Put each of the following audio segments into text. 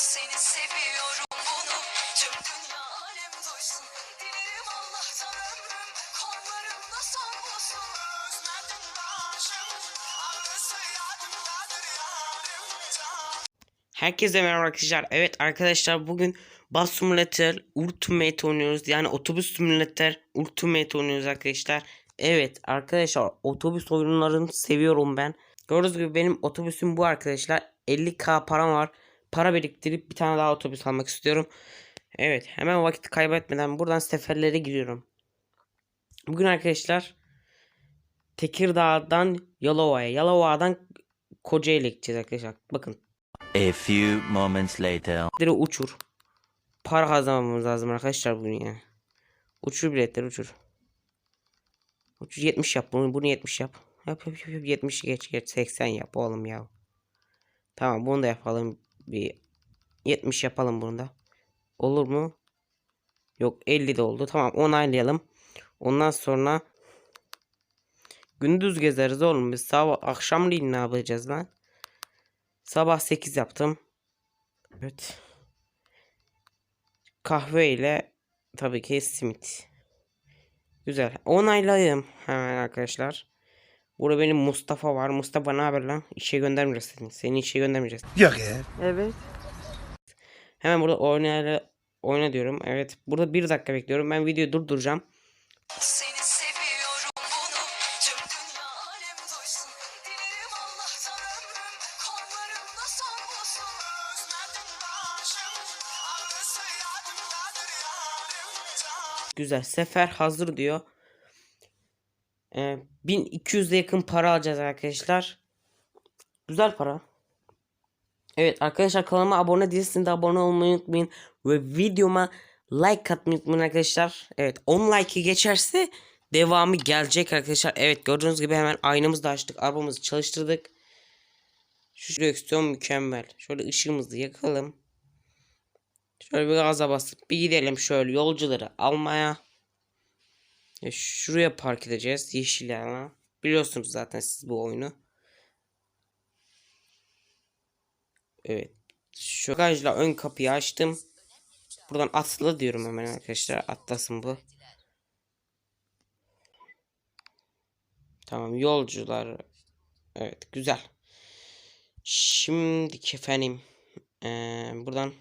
Seni seviyorum bunu tüm dünya alem duysun Dilerim Allah'tan ömrüm kollarımda son bulsun Özledim başım ağrısı yardımdadır yarim can Herkese merhaba arkadaşlar. Evet arkadaşlar bugün Bus Simulator Ultimate oynuyoruz. Yani otobüs simülatör Ultimate oynuyoruz arkadaşlar. Evet arkadaşlar otobüs oyunlarını seviyorum ben. Gördüğünüz gibi benim otobüsüm bu arkadaşlar. 50k param var. Para biriktirip bir tane daha otobüs almak istiyorum. Evet hemen vakit kaybetmeden buradan seferlere giriyorum. Bugün arkadaşlar Tekirdağ'dan Yalova'ya, Yalova'dan Kocaeli'ye gideceğiz arkadaşlar. Bakın A few moments later. biletleri uçur. Para kazanmamız lazım arkadaşlar bugün ya. Uçur biletleri uçur. Uçur 70 yap bunu, bunu 70 yap. Yap yap yap, yap 70 geç geç 80 yap oğlum ya. Tamam bunu da yapalım. Bir 70 yapalım bunu da. Olur mu? Yok 50 de oldu. Tamam onaylayalım. Ondan sonra gündüz gezeriz oğlum biz sabah akşamleyin ne yapacağız lan? Sabah 8 yaptım. Evet. Kahve ile tabii ki simit. Güzel. Onaylayayım hemen arkadaşlar. Burada benim Mustafa var. Mustafa ne haber lan? İşe göndermeyeceğiz seni. Seni işe göndermeyeceğiz. Yok ya. Evet. Hemen burada oynayla oyna diyorum. Evet. Burada bir dakika bekliyorum. Ben videoyu durduracağım. Seni seviyorum bunu tüm dünya alem duysun Dilerim Allah'tan ömrüm kollarımda son bulsun Özledim başım ağrısı yardımdadır yarim can Güzel. Sefer hazır diyor. Ee, 1200'e yakın para alacağız arkadaşlar. Güzel para. Evet arkadaşlar kanalıma abone değilseniz de abone olmayı unutmayın. Ve videoma like atmayı unutmayın arkadaşlar. Evet 10 like'ı geçerse devamı gelecek arkadaşlar. Evet gördüğünüz gibi hemen aynamızı da açtık. Arabamızı çalıştırdık. Şu direksiyon mükemmel. Şöyle ışığımızı yakalım. Şöyle bir gaza basıp bir gidelim şöyle yolcuları almaya. Ya şuraya park edeceğiz yeşil alana. Biliyorsunuz zaten siz bu oyunu. Evet. Şu bagajla ön kapıyı açtım. Buradan atla diyorum hemen arkadaşlar. Atlasın bu. Tamam yolcular. Evet güzel. Şimdi efendim. Ee, buradan.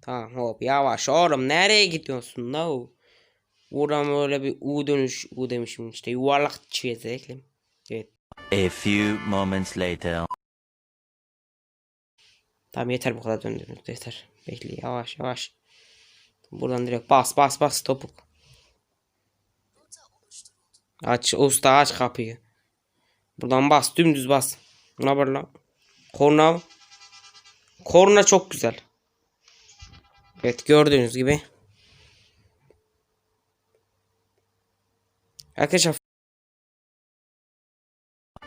Tamam hop yavaş oğlum nereye gidiyorsun no. Buradan böyle bir U dönüş U demişim işte yuvarlak çizelim. Evet. A few moments later. Tamam yeter bu kadar döndürdük yeter. Bekle yavaş yavaş. Buradan direkt bas bas bas topuk. Aç usta aç kapıyı. Buradan bas dümdüz bas. Ne haber lan? Korna. Korna çok güzel. Evet gördüğünüz gibi. Arkadaşlar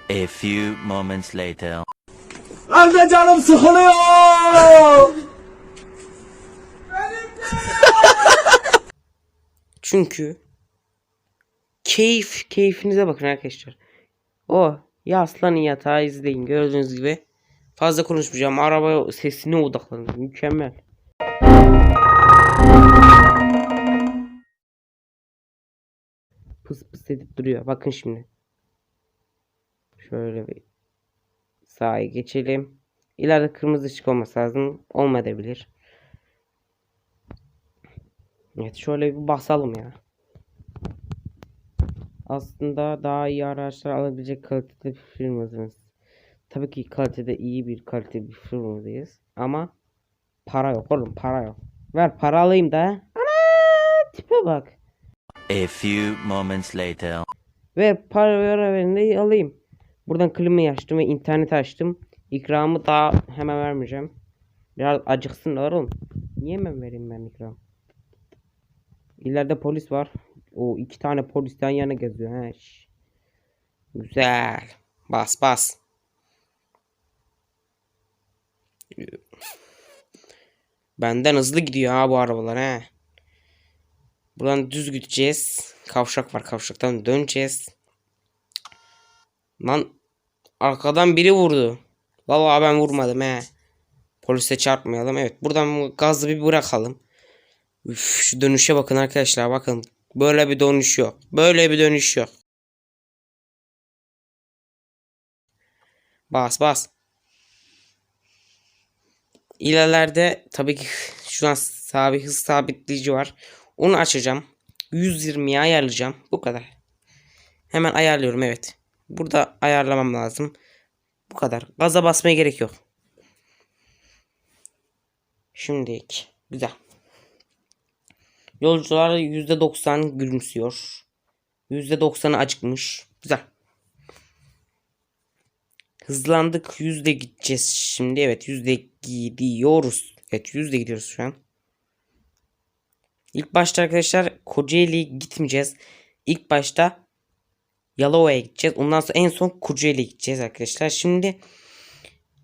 A few moments later. Anne canım sıkılıyor. Çünkü keyif keyfinize bakın arkadaşlar. O yaslanın yatağı izleyin gördüğünüz gibi. Fazla konuşmayacağım. Araba sesine odaklanın. Mükemmel. Pıs pıs edip duruyor. Bakın şimdi. Şöyle bir sağa geçelim. İleride kırmızı ışık olması lazım. Olmayabilir. Evet şöyle bir basalım ya. Aslında daha iyi araçlar alabilecek kalitede bir firmadayız. Tabii ki kalitede iyi bir kalite bir firmadayız. Ama para yok oğlum para yok. Ver para alayım da. Ana tipe bak. A few moments later. Ve para verin de alayım. Buradan klimayı açtım ve internet açtım. İkramı daha hemen vermeyeceğim. Biraz acıksınlar oğlum. Niye hemen vereyim ben ikram? İleride polis var. O iki tane polis yan yana geziyor. He. Güzel. Bas bas. Benden hızlı gidiyor ha bu arabalar he. Buradan düz gideceğiz. Kavşak var. Kavşaktan döneceğiz. Lan arkadan biri vurdu. Vallahi ben vurmadım he. Polise çarpmayalım. Evet buradan bu gazı bir bırakalım. Üf, şu dönüşe bakın arkadaşlar bakın. Böyle bir dönüş yok. Böyle bir dönüş yok. Bas bas. İlerlerde tabii ki şu an sabit hız sabitleyici var. Onu açacağım. 120'ye ayarlayacağım. Bu kadar. Hemen ayarlıyorum evet. Burada ayarlamam lazım. Bu kadar. Gaza basmaya gerek yok. Şimdilik. Güzel. Yolcular %90 gülümsüyor. %90'ı acıkmış. Güzel. Hızlandık. Yüzde gideceğiz şimdi. Evet yüzde gidiyoruz. Evet yüzde gidiyoruz şu an. İlk başta arkadaşlar Kocaeli'ye gitmeyeceğiz. İlk başta Yalova'ya gideceğiz. Ondan sonra en son Kocaeli'ye gideceğiz arkadaşlar. Şimdi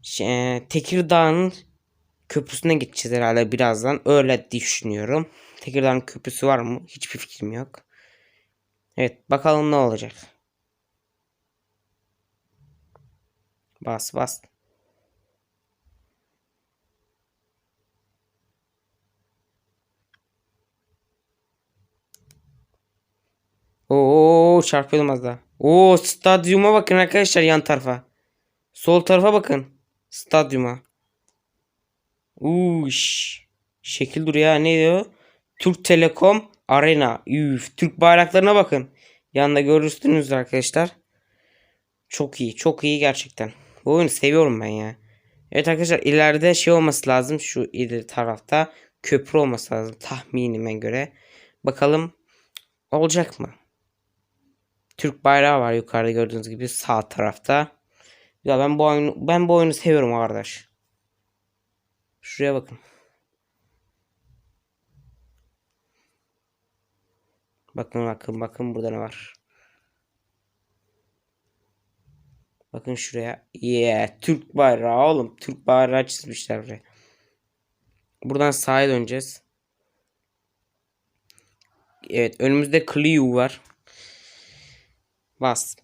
şey, Tekirdağ'ın köprüsüne gideceğiz herhalde birazdan. Öyle düşünüyorum. Tekirdağ'ın köprüsü var mı? Hiçbir fikrim yok. Evet bakalım ne olacak. Bas bas. Oo çarpıyordum az daha. Oo stadyuma bakın arkadaşlar yan tarafa. Sol tarafa bakın. Stadyuma. Uş. Şekil duruyor. Ne diyor? Türk Telekom Arena. Üf. Türk bayraklarına bakın. Yanında görürsünüz arkadaşlar. Çok iyi. Çok iyi gerçekten. Bu oyunu seviyorum ben ya. Evet arkadaşlar ileride şey olması lazım. Şu ileri tarafta köprü olması lazım. Tahminime göre. Bakalım olacak mı? Türk bayrağı var yukarıda gördüğünüz gibi sağ tarafta. Ya ben bu oyunu ben bu oyunu seviyorum arkadaş. Şuraya bakın. Bakın bakın bakın burada ne var. Bakın şuraya. Yeah, Türk bayrağı oğlum. Türk bayrağı çizmişler buraya. Buradan sağa döneceğiz. Evet önümüzde Clio var. Bas.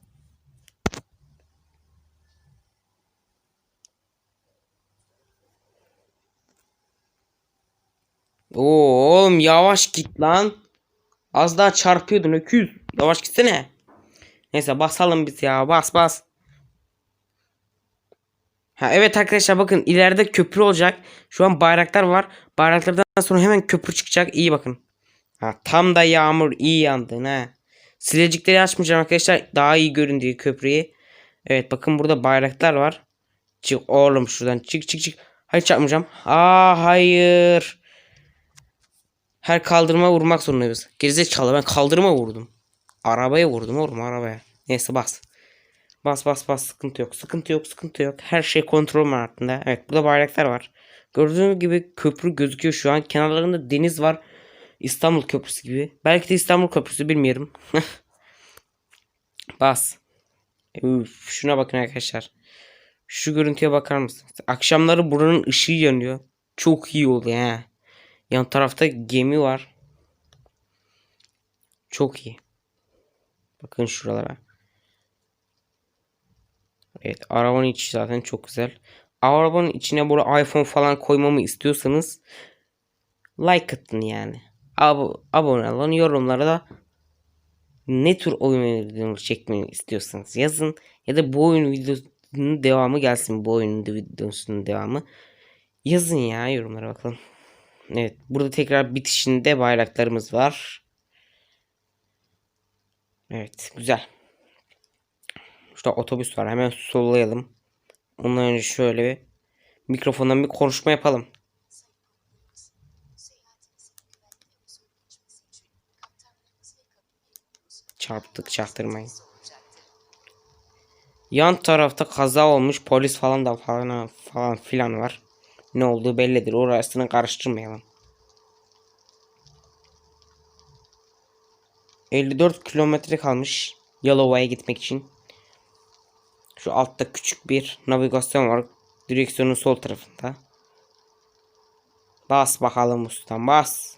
Oo, oğlum yavaş git lan. Az daha çarpıyordun öküz. Yavaş gitsene. Neyse basalım biz ya. Bas bas. Ha evet arkadaşlar bakın ileride köprü olacak. Şu an bayraklar var. Bayraklardan sonra hemen köprü çıkacak. İyi bakın. Ha tam da yağmur iyi yandın ha. Silecikleri açmayacağım arkadaşlar. Daha iyi görün diye köprüyü. Evet bakın burada bayraklar var. Çık oğlum şuradan. Çık çık çık. Hayır çarpmayacağım. Aa hayır. Her kaldırıma vurmak zorundayız. Gerizekalı ben kaldırıma vurdum. Arabaya vurdum oğlum arabaya. Neyse bas. Bas bas bas sıkıntı yok. Sıkıntı yok sıkıntı yok. Her şey kontrol altında. Evet burada bayraklar var. Gördüğünüz gibi köprü gözüküyor şu an. Kenarlarında deniz var. İstanbul Köprüsü gibi. Belki de İstanbul Köprüsü bilmiyorum. Bas. Üf, şuna bakın arkadaşlar. Şu görüntüye bakar mısınız? Akşamları buranın ışığı yanıyor. Çok iyi oluyor ha. Yan tarafta gemi var. Çok iyi. Bakın şuralara. Evet arabanın içi zaten çok güzel. Arabanın içine böyle iPhone falan koymamı istiyorsanız like atın yani. Ab abone olun yorumlara da ne tür oyun videoları çekmemi istiyorsanız yazın. Ya da bu oyun videosunun devamı gelsin. Bu oyunun videosunun devamı. Yazın ya yorumlara bakalım. Evet burada tekrar bitişinde bayraklarımız var. Evet güzel. Şurada otobüs var. Hemen sollayalım. Ondan önce şöyle bir mikrofondan bir konuşma yapalım. Çarptık çaktırmayın. Yan tarafta kaza olmuş polis falan da falan falan filan var. Ne olduğu bellidir. Orasını karıştırmayalım. 54 kilometre kalmış Yalova'ya gitmek için. Şu altta küçük bir navigasyon var. Direksiyonun sol tarafında. Bas bakalım ustam bas.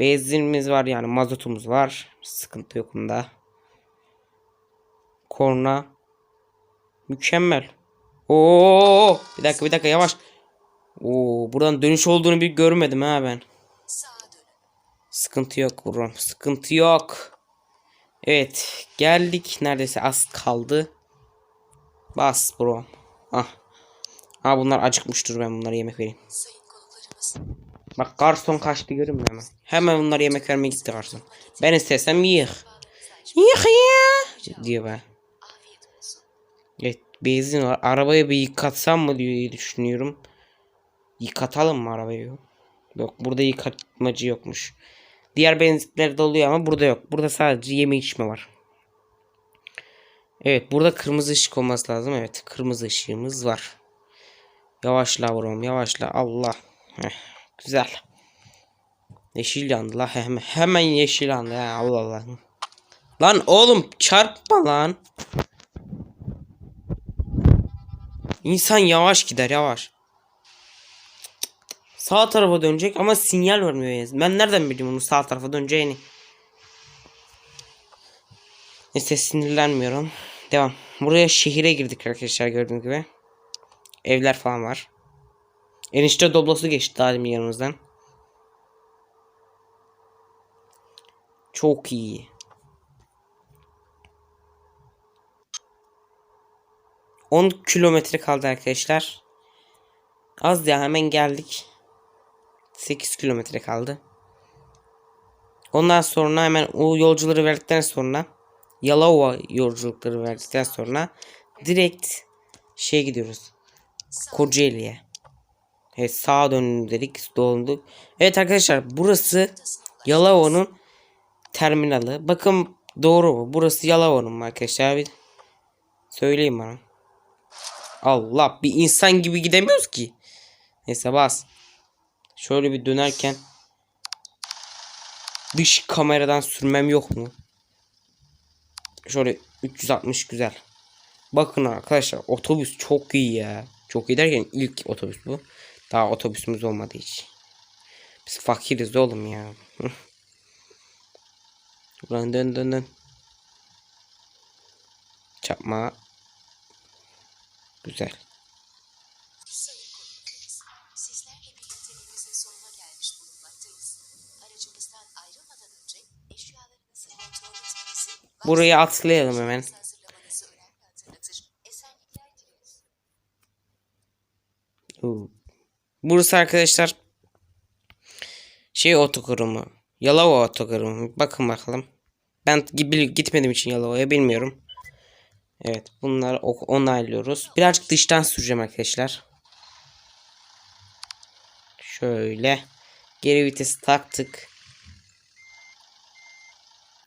Benzinimiz var yani mazotumuz var. Sıkıntı yok bunda. Korna. Mükemmel. Oo, bir dakika bir dakika yavaş. Oo, buradan dönüş olduğunu bir görmedim ha ben. Sıkıntı yok bro. Sıkıntı yok. Evet. Geldik. Neredeyse az kaldı. Bas bro. Ah. Ha bunlar acıkmıştır ben bunlara yemek vereyim. Bak garson kaçtı görün mü hemen? Hemen bunlara yemek vermeye gitti garson. Ben istesem yık. Yık ya. Diyor ben. Evet benzin var. Arabayı bir yıkatsam mı diye düşünüyorum. Yıkatalım mı arabayı? Yok burada yıkatmacı yokmuş. Diğer benzinlerde oluyor ama burada yok. Burada sadece yeme içme var. Evet burada kırmızı ışık olması lazım. Evet kırmızı ışığımız var. Yavaşla brom yavaşla Allah. Heh, güzel. Yeşil yandı la hemen, hemen yeşil yandı ha, Allah Allah. Lan oğlum çarpma lan. İnsan yavaş gider yavaş. Sağ tarafa dönecek ama sinyal vermiyor. Ben nereden bileyim onu sağ tarafa döneceğini. Neyse sinirlenmiyorum. Devam. Buraya şehire girdik arkadaşlar gördüğünüz gibi. Evler falan var. Enişte doblosu geçti demin yanımızdan. Çok iyi. On kilometre kaldı arkadaşlar. Az ya hemen geldik. 8 kilometre kaldı. Ondan sonra hemen o yolcuları verdikten sonra Yalova yolculukları verdikten sonra direkt şey gidiyoruz. Kocaeli'ye. Evet sağa döndük dedik döndük. Evet arkadaşlar burası Yalova'nın terminali. Bakın doğru mu? Burası Yalova'nın arkadaşlar? Bir söyleyeyim bana. Allah bir insan gibi gidemiyoruz ki. Neyse bas. Şöyle bir dönerken dış kameradan sürmem yok mu? Şöyle 360 güzel. Bakın arkadaşlar otobüs çok iyi ya. Çok iyi derken ilk otobüs bu. Daha otobüsümüz olmadı hiç. Biz fakiriz oğlum ya. Ulan dön dön dön. Çapma. Güzel. Burayı atlayalım hemen. hazırlamanızı Burası arkadaşlar şey otokurumu. Yalova otokurumu. Bakın bakalım. Ben gitmediğim için Yalova'ya bilmiyorum. Evet bunları onaylıyoruz. Birazcık dıştan süreceğim arkadaşlar. Şöyle. Geri vitesi taktık.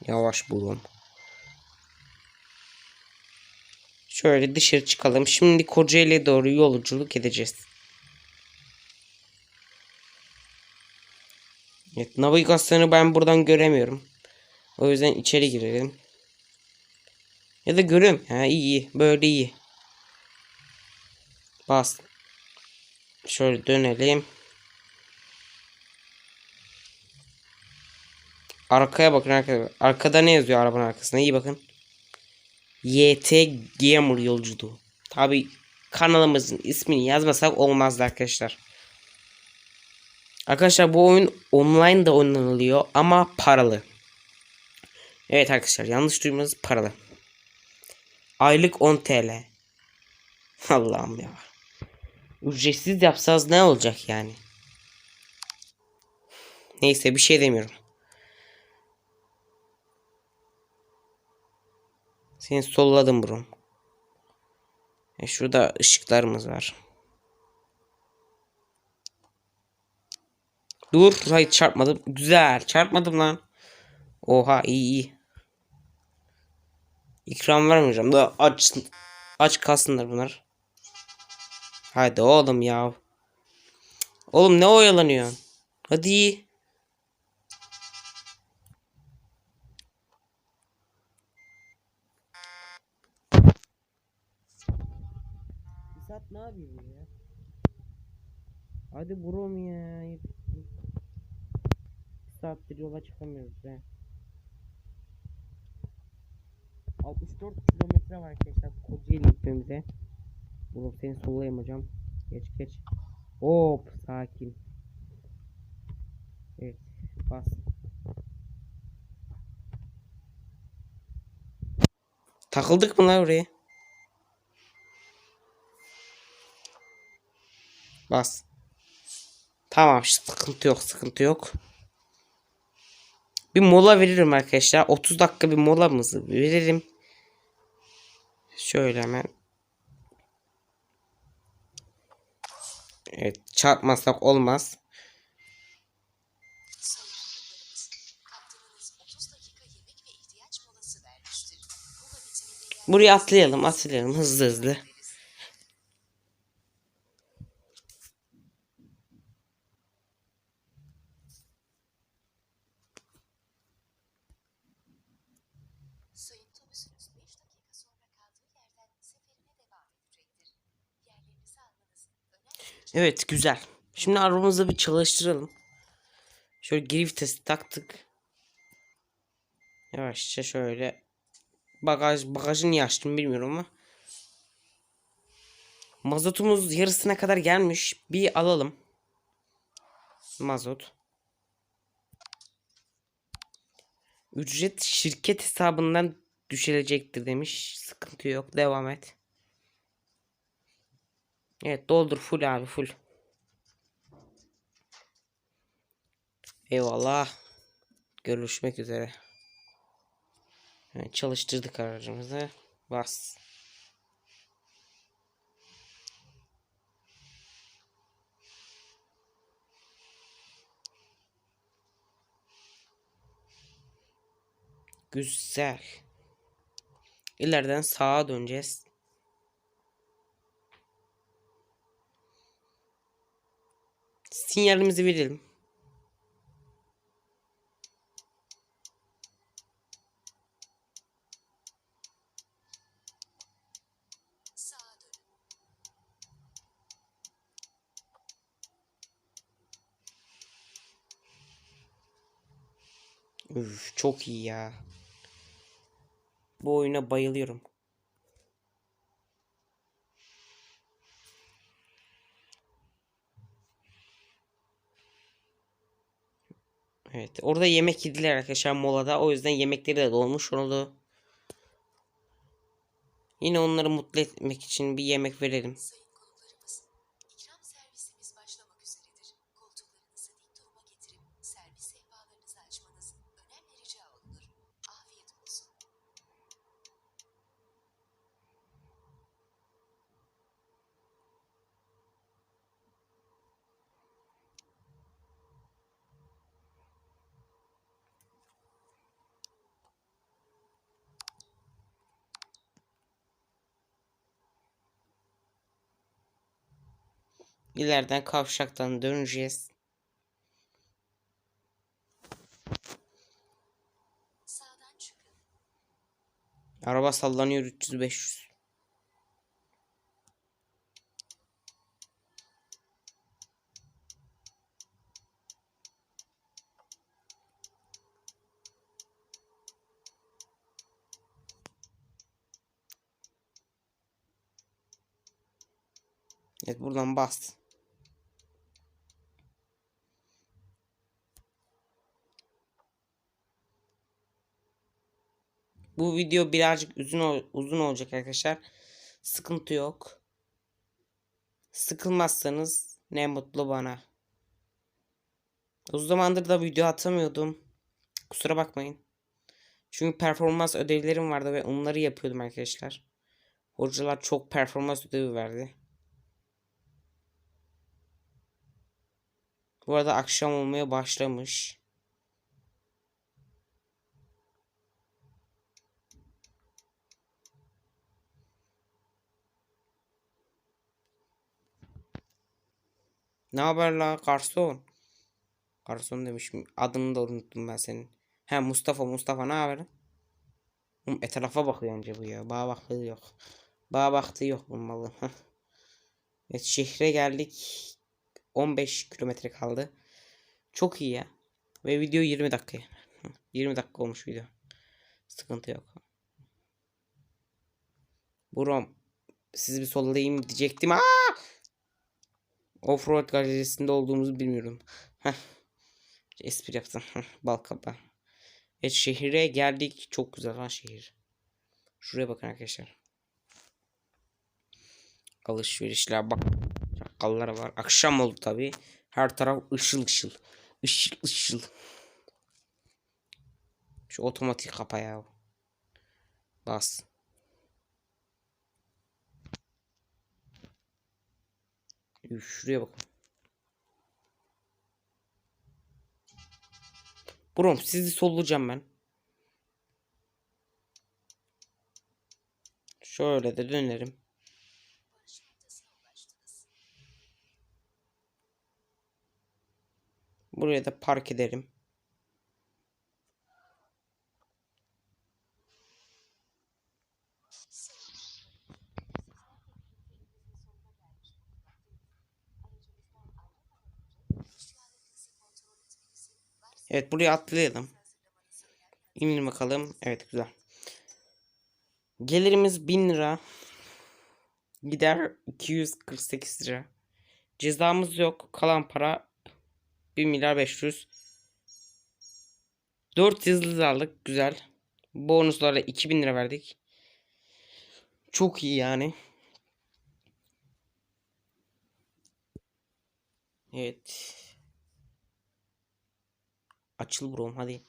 Yavaş bulun. Şöyle dışarı çıkalım. Şimdi Kocaeli'ye doğru yolculuk edeceğiz. Evet, navigasyonu ben buradan göremiyorum. O yüzden içeri girelim. Ya da görüyorum. Ha iyi iyi. Böyle iyi. Bas. Şöyle dönelim. Arkaya bakın arkadaşlar. Arkada ne yazıyor arabanın arkasında? İyi bakın. YT Gamer yolculuğu. Tabi kanalımızın ismini yazmasak olmazdı arkadaşlar. Arkadaşlar bu oyun online da oynanılıyor ama paralı. Evet arkadaşlar yanlış duymanız paralı. Aylık 10 TL. Allah'ım ya. Ücretsiz yapsanız ne olacak yani? Neyse bir şey demiyorum. Seni solladım bro. E şurada ışıklarımız var. Dur. Hayır çarpmadım. Güzel. Çarpmadım lan. Oha iyi iyi. İkram vermeyeceğim. Daha aç aç kalsınlar bunlar. Hadi oğlum ya. Oğlum ne oyalanıyorsun? Hadi. Saat ne yapıyor ya? Hadi brom ya. Bir yola çıkamıyoruz be. 64 kilometre var arkadaşlar Kocaeli gitmemize. Bro seni sollayayım hocam. Geç geç. Hop sakin. Evet bas. Takıldık mı lan oraya? Bas. Tamam sıkıntı yok sıkıntı yok. Bir mola veririm arkadaşlar. 30 dakika bir molamızı veririm. Şöyle hemen. Evet çarpmasak olmaz. Sayın konuklarımız, kaptanınız 30 dakika yemek ve ihtiyaç molası vermiştir. Mola bitiminde yer Buraya atlayalım atlayalım hızlı hızlı. Evet güzel. Şimdi arabamızı bir çalıştıralım. Şöyle geri vitesi taktık. Yavaşça şöyle. Bagaj bagajı niye açtım bilmiyorum ama. Mazotumuz yarısına kadar gelmiş. Bir alalım. Mazot. Ücret şirket hesabından düşülecektir demiş. Sıkıntı yok. Devam et. Evet doldur full abi full. Eyvallah. Görüşmek üzere. Evet, çalıştırdık aracımızı. Bas. Güzel. İleriden sağa döneceğiz. Sinyalimizi verelim. Üf, çok iyi ya. Bu oyuna bayılıyorum. Evet, orada yemek yediler arkadaşlar molada. O yüzden yemekleri de dolmuş oldu. Yine onları mutlu etmek için bir yemek verelim. İleriden kavşaktan döneceğiz. Sağdan çıkın. Araba sallanıyor 300-500. Evet buradan bas. Bu video birazcık uzun uzun olacak arkadaşlar. Sıkıntı yok. Sıkılmazsanız ne mutlu bana. Uzun zamandır da video atamıyordum. Kusura bakmayın. Çünkü performans ödevlerim vardı ve onları yapıyordum arkadaşlar. Hocalar çok performans ödevi verdi. Bu arada akşam olmaya başlamış. Ne haber la garson? Garson demişim. Adını da unuttum ben senin. He Mustafa Mustafa ne haber? Oğlum etrafa bakıyor önce bu ya. Bana baktığı yok. Bana baktığı yok bu malı. evet şehre geldik. 15 kilometre kaldı. Çok iyi ya. Ve video 20 dakika. 20 dakika olmuş video. Sıkıntı yok. Buram sizi bir sollayayım diyecektim. Aa! Offroad galerisinde olduğumuzu bilmiyorum. Heh. Espri yaptım. Balkaba. Evet şehire geldik. Çok güzel lan şehir. Şuraya bakın arkadaşlar. Alışverişler bak. Çakallar var. Akşam oldu tabi. Her taraf ışıl ışıl. Işıl ışıl. Şu otomatik kapa ya. Bas. Şuraya bak. Brom sizi sollayacağım ben. Şöyle de dönerim. Buraya da park ederim. Evet buraya atlayalım. İnin bakalım. Evet güzel. Gelirimiz 1000 lira. Gider 248 lira. Cezamız yok. Kalan para 1 milyar 500. 4 yıldız aldık. Güzel. Bonuslara 2000 lira verdik. Çok iyi yani. Evet. Açıl brom hadi.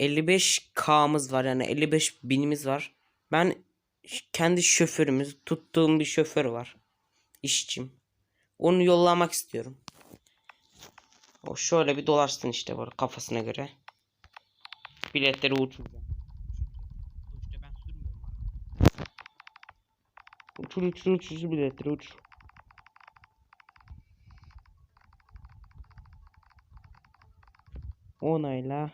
55K'mız var yani 55 binimiz var. Ben kendi şoförümüz tuttuğum bir şoför var. İşçim. Onu yollamak istiyorum. O şöyle bir dolaşsın işte böyle kafasına göre. Biletleri uçuracağım. Uçur uçur uçur biletleri uçur. Onayla.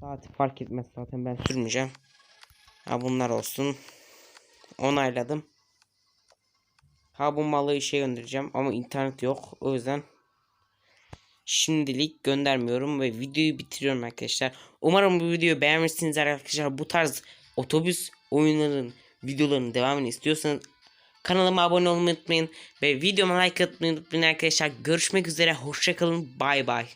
Saati fark etmez zaten ben sürmeyeceğim. Ha bunlar olsun. Onayladım. Ha bu malı işe göndereceğim ama internet yok. O yüzden şimdilik göndermiyorum ve videoyu bitiriyorum arkadaşlar. Umarım bu videoyu beğenmişsiniz arkadaşlar. Bu tarz otobüs oyunların videolarının devamını istiyorsanız kanalıma abone olmayı unutmayın ve videoma like atmayı unutmayın arkadaşlar. Görüşmek üzere. Hoşçakalın. Bay bay.